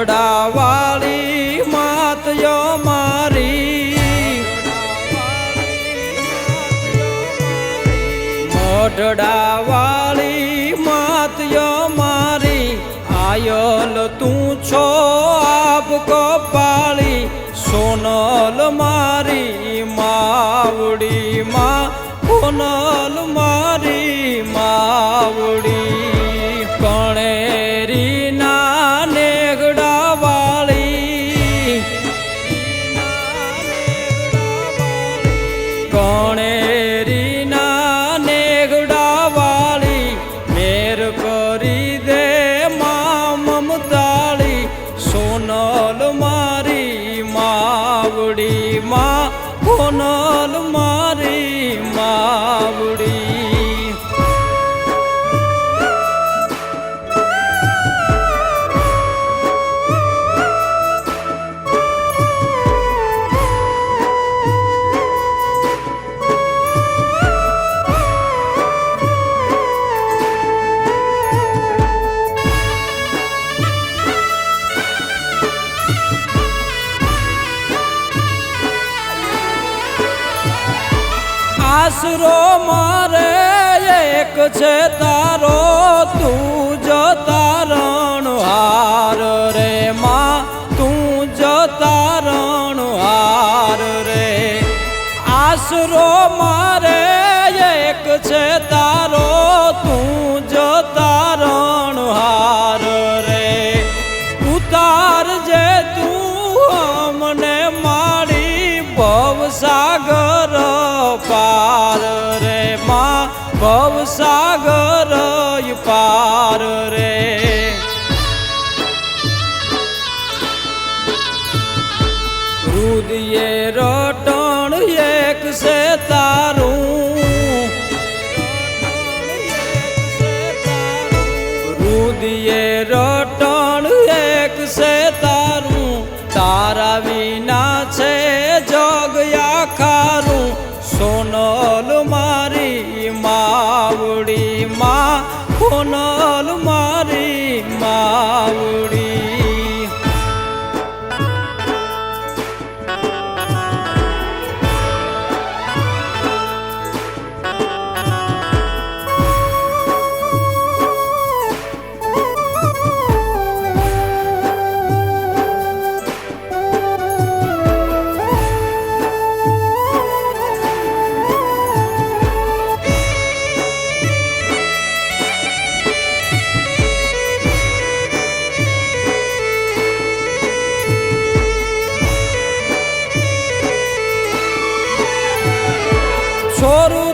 ગઢડાવાળી માતયો મારી ગઢડાવાળી માતયો મારી આયલ તું છો આપ કપાળી. સોનલ મારી માવડી માં કોના કણેરી ના નેગડા વાળી? મેર કરી દે મા મમતાળી સોનલ મારી માવડી માં સોનલ આશરો મારે એક છે તારો, તું જ તારણ હાર રે માં, તું જ તારણ હાર રે. આશરો મારે એક છે તારો, તું જ તારણ હાર રે. ઉતાર જે તું અમને મારી પાર ભવસાગર પાર રે. રુદિયે રટણ એક સે તારું. રુદિયે રટણ એક સે તારું. તારા વિના সরু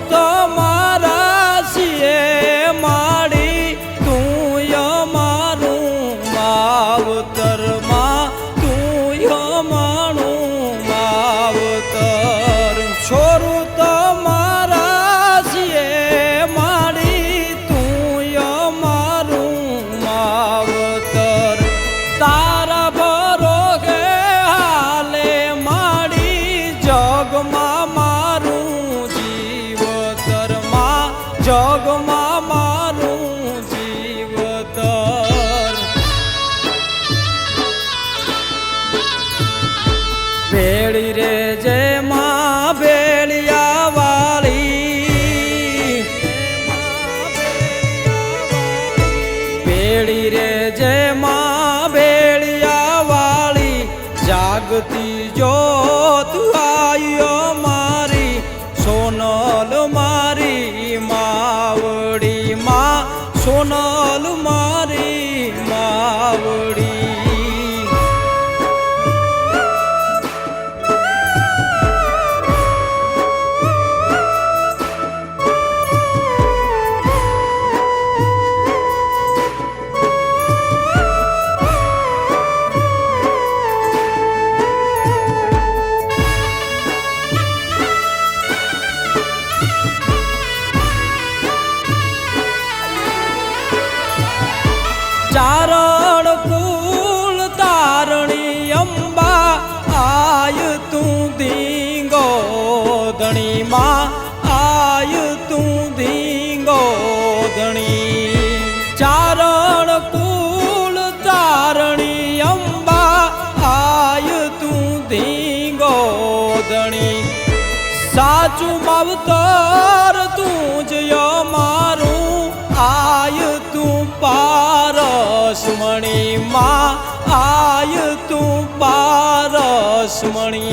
ભેળી રે જે માં ભેળિયા વાળી જાગતી જોત ચારણ કુલ તારણી અંબા આય તું ધીંગો ધણી. સાચું માવતર તું જ મારું આય તું પારસમણી માં આય તું પારસમણી.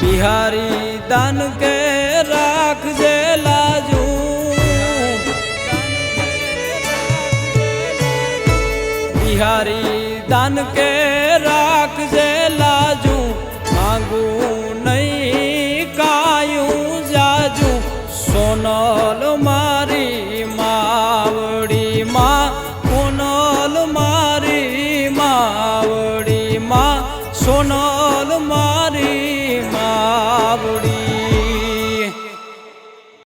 બિહારી દાન કે બિહારી દાન કે રાખજે લાજુ માંગું નહીં કાયું જાજુ સોનલમાં